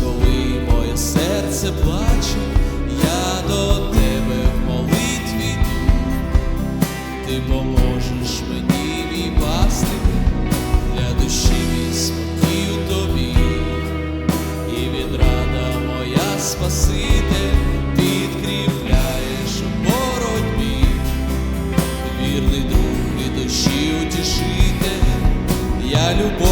Коли моє серце плаче, я до тебе в молитві йду. Ти поможеш мені, мій пастир, для душі мій спокій тобі, і відрада моя спаситель, підкріпляєш боротьбі, вірний друг і душі утішитель, я любов'ю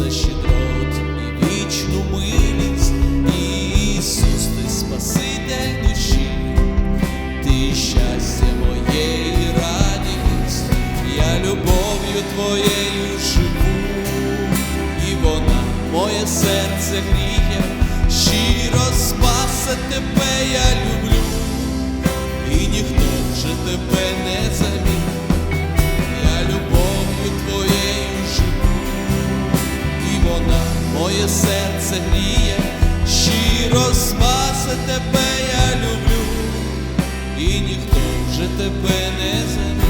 за щедроту і вічну милість, Ісус, ти Спаситель душі, ти щастя моє і радість, я любов'ю твоєю живу, і вона моє серце гріє, щиро спасе тебе я люблю, і ніхто вже тебе моє серце гріє, щиро спасе тебе я люблю, і ніхто вже тебе не замінить.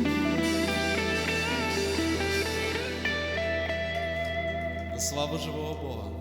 Слава живого Бога!